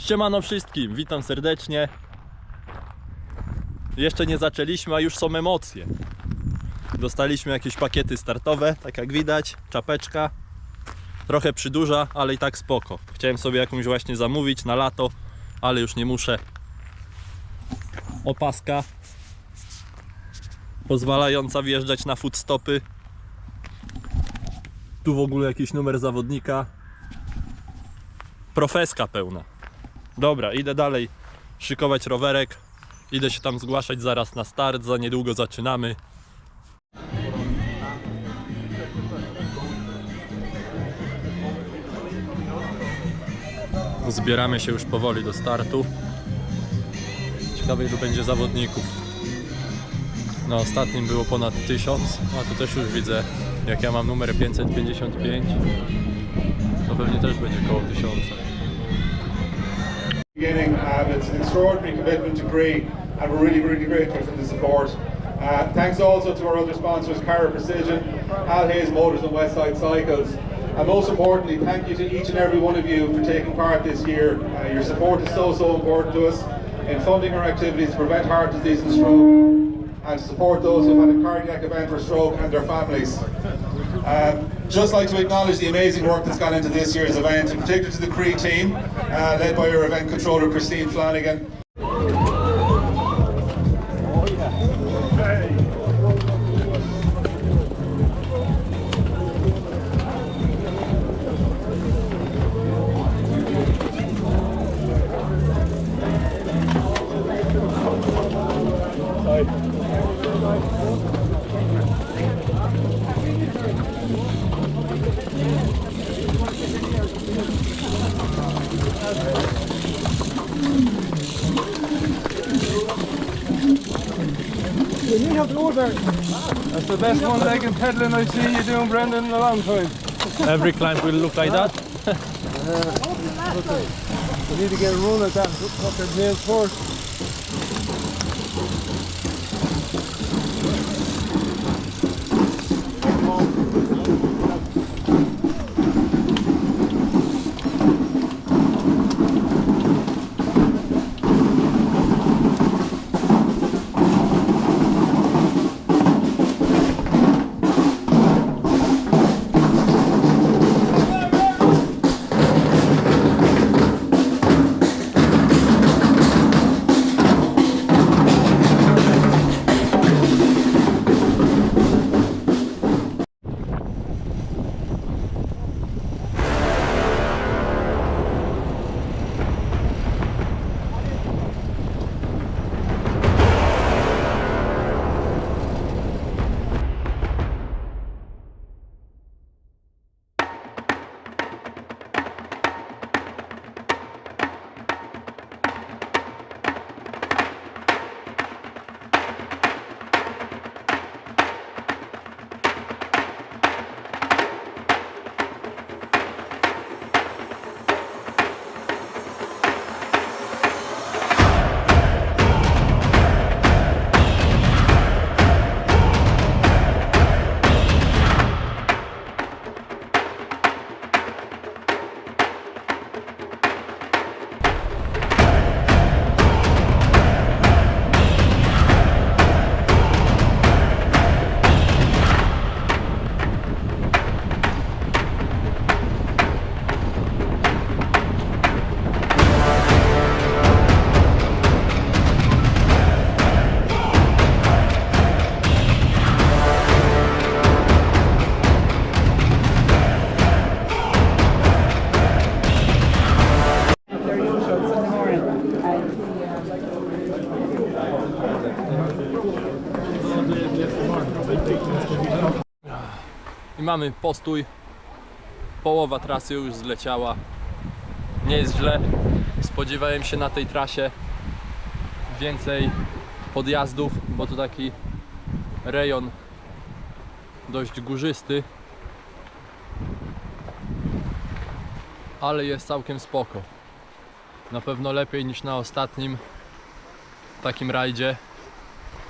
Siemano wszystkim, witam serdecznie. Jeszcze nie zaczęliśmy, a już są emocje. Dostaliśmy jakieś pakiety startowe, tak jak widać, czapeczka. Trochę przydłuża, ale i tak spoko. Chciałem sobie jakąś właśnie zamówić na lato, ale już nie muszę. Opaska pozwalająca wjeżdżać na footstopy. Tu w ogóle jakiś numer zawodnika. Profeska pełna. Dobra, idę dalej szykować rowerek. Idę się tam zgłaszać zaraz na start, za niedługo zaczynamy. Zbieramy się już powoli do startu. Ciekawe ilu będzie zawodników. Na ostatnim było ponad 1000, a tu też już widzę, jak ja mam numer 555, to pewnie też będzie koło 1000. Beginning, and it's an extraordinary commitment to Gree, and we're really, really grateful for the support. Uh, thanks also to our other sponsors, Cara Precision, Al Hayes Motors and Westside Cycles. And most importantly, thank you to each and every one of you for taking part this year. Uh, your support is so, so important to us in funding our activities to prevent heart disease and stroke and support those who've had a cardiac event or stroke and their families. Um, just like to acknowledge the amazing work that's gone into this year's event, in particular to the Cree team, uh, led by our event controller Christine Flanagan. That's the best one leg and pedaling I've seen you doing, Brendan, in a long time. Every climb will look like that. We need to get a run at that. Fucking nails first. I mamy postój. Połowa trasy już zleciała. Nie jest źle. Spodziewałem się na tej trasie więcej podjazdów, bo to taki rejon dość górzysty. Ale jest całkiem spoko. Na pewno lepiej niż na ostatnim takim rajdzie,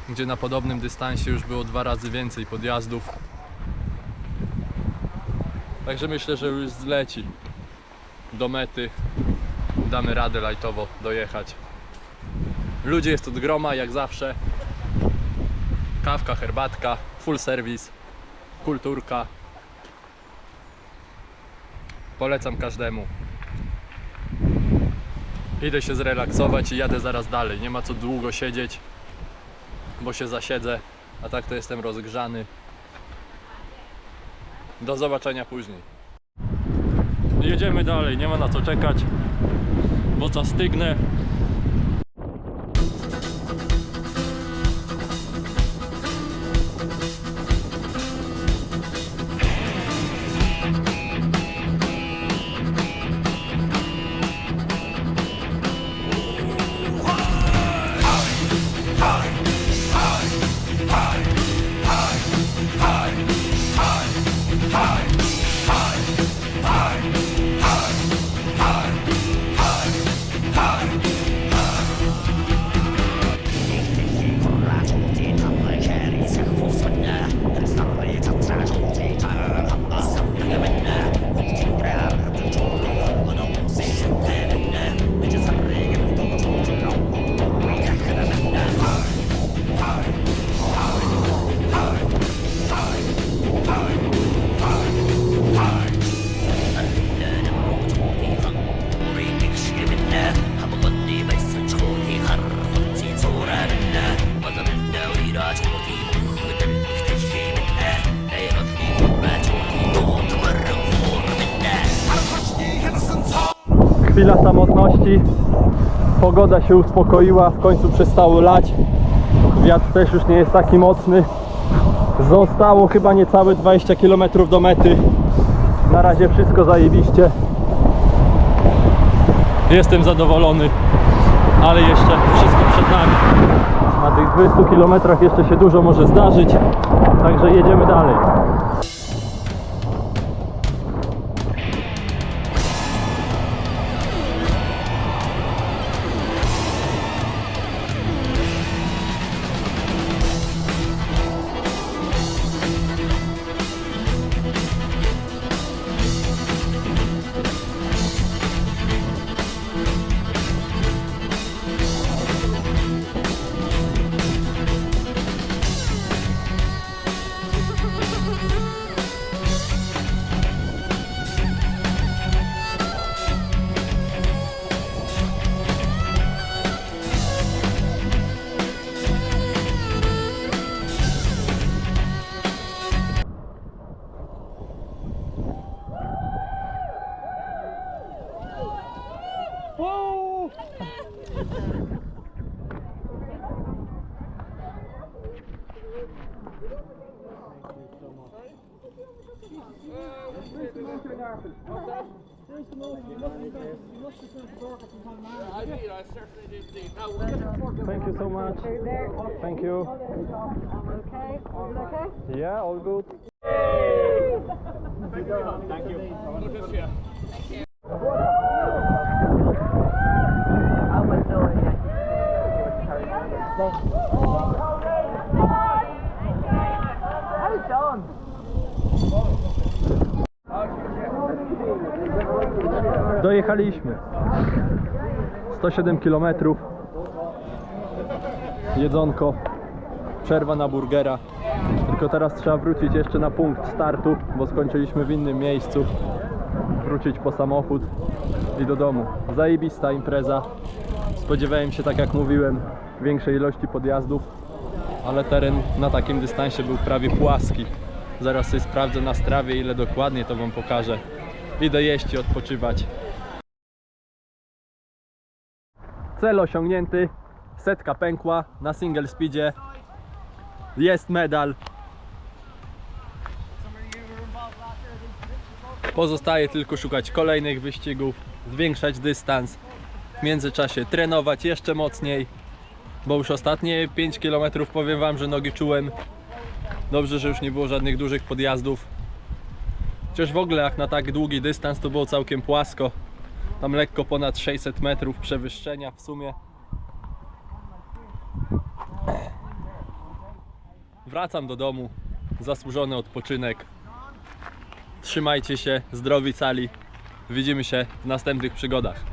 gdzie na podobnym dystansie już było dwa razy więcej podjazdów. Także myślę, że już zleci do mety damy radę lajtowo dojechać. Ludzie jest od groma, jak zawsze. Kawka, herbatka, full service, kulturka. Polecam każdemu. Idę się zrelaksować i jadę zaraz dalej. Nie ma co długo siedzieć, bo się zasiedzę, a tak to jestem rozgrzany. Do zobaczenia później. Jedziemy dalej, nie ma na co czekać, bo co stygnę. Chwila samotności. Pogoda się uspokoiła, w końcu przestało lać. Wiatr też już nie jest taki mocny. Zostało chyba niecałe 20 km do mety. Na razie wszystko zajebiście. Jestem zadowolony, ale jeszcze wszystko przed nami. Na tych 20 km jeszcze się dużo może zdarzyć, także jedziemy dalej. Thank you so much. Thank you. Okay, all okay? Yeah, all good. Thank you. Thank you. Dojechaliśmy. 107 km. Jedzonko. Przerwa na burgera. Tylko teraz trzeba wrócić jeszcze na punkt startu, bo skończyliśmy w innym miejscu. Wrócić po samochód i do domu. Zajebista impreza. Spodziewałem się, tak jak mówiłem, większej ilości podjazdów, ale teren na takim dystansie był prawie płaski. Zaraz sobie sprawdzę na strawie, ile dokładnie to Wam pokażę. Idę jeść i odpoczywać. Cel osiągnięty, setka pękła na single speedzie. Jest medal. Pozostaje tylko szukać kolejnych wyścigów, zwiększać dystans. W międzyczasie trenować jeszcze mocniej, bo już ostatnie 5 km powiem Wam, że nogi czułem. Dobrze, że już nie było żadnych dużych podjazdów. Chociaż w ogóle jak na tak długi dystans to było całkiem płasko. Tam lekko ponad 600 metrów przewyższenia w sumie. Wracam do domu. Zasłużony odpoczynek. Trzymajcie się, zdrowi cali. Widzimy się w następnych przygodach.